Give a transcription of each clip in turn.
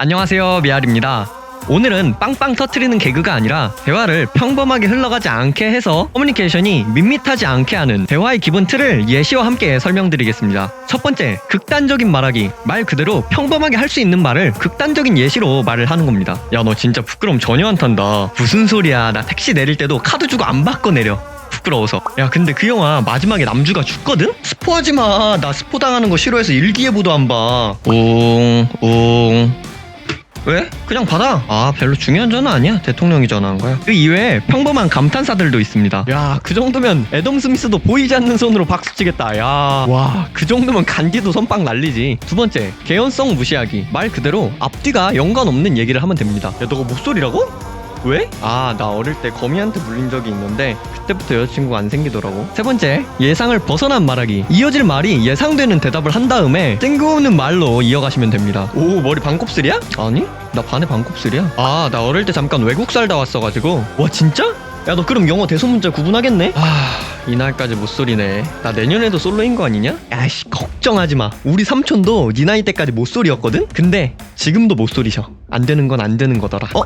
안녕하세요 미알입니다. 오늘은 빵빵 터트리는 개그가 아니라 대화를 평범하게 흘러가지 않게 해서 커뮤니케이션이 밋밋하지 않게 하는 대화의 기본 틀을 예시와 함께 설명드리겠습니다. 첫 번째 극단적인 말하기. 말 그대로 평범하게 할 수 있는 말을 극단적인 예시로 말을 하는 겁니다. 야 너 진짜 부끄럼 전혀 안 탄다. 무슨 소리야? 나 택시 내릴 때도 카드 주고 안 받고 내려. 부끄러워서. 야 근데 그 영화 마지막에 남주가 죽거든? 스포하지 마나 스포 당하는 거 싫어해서 일기예보도 안봐웅웅 왜? 그냥 받아. 아, 별로 중요한 전화 아니야. 대통령이 전화한 거야. 그 이외에 평범한 감탄사들도 있습니다. 야, 그 정도면 애덤 스미스도 보이지 않는 손으로 박수 치겠다. 야, 와, 그 정도면 간디도 선빵 날리지. 두 번째, 개연성 무시하기. 말 그대로 앞뒤가 연관 없는 얘기를 하면 됩니다. 야, 너가 목소리라고? 왜? 아, 나 어릴 때 거미한테 물린 적이 있는데 그때부터 여자친구가 안 생기더라고. 세 번째, 예상을 벗어난 말하기. 이어질 말이 예상되는 대답을 한 다음에 땡겨오는 말로 이어가시면 됩니다. 오, 머리 반곱슬이야? 아니, 나 반에 반곱슬이야. 아, 나 어릴 때 잠깐 외국 살다 왔어가지고. 와, 진짜? 야, 너 그럼 영어 대소문자 구분하겠네? 아, 이날까지 못 소리네. 나 내년에도 솔로인 거 아니냐? 야씨, 걱정하지 마. 우리 삼촌도 네 나이 때까지 못 소리였거든? 근데 지금도 못 소리셔. 안 되는 건 안 되는 거더라. 어?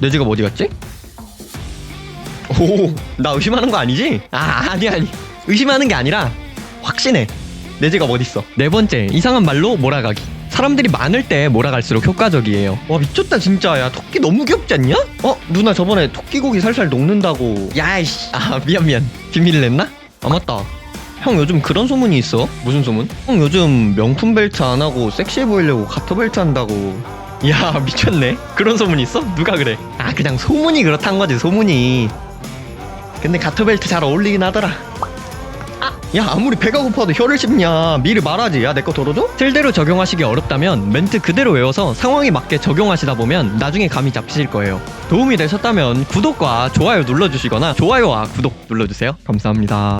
내 지갑 어디 갔지? 오, 나 의심하는 거 아니지? 아, 아니 아니. 의심하는 게 아니라 확신해. 내 지갑 어디 있어? 네 번째, 이상한 말로 몰아가기. 사람들이 많을 때 몰아갈수록 효과적이에요. 와 미쳤다 진짜. 야 토끼 너무 귀엽지 않냐? 어 누나 저번에 토끼 고기 살살 녹는다고. 야이씨. 아 미안 미안. 비밀을 냈나? 아 맞다. 형 요즘 그런 소문이 있어. 무슨 소문? 형 요즘 명품 벨트 안 하고 섹시해 보이려고 가터 벨트 한다고. 야 미쳤네. 그런 소문 있어? 누가 그래? 아 그냥 소문이 그렇단 거지 소문이. 근데 가터 벨트 잘 어울리긴 하더라. 야 아무리 배가 고파도 혀를 씹냐 미리 말하지 야 내 거 덜어줘? 틀대로 적용하시기 어렵다면 멘트 그대로 외워서 상황에 맞게 적용하시다 보면 나중에 감이 잡히실 거예요 도움이 되셨다면 구독과 좋아요 눌러주시거나 좋아요와 구독 눌러주세요 감사합니다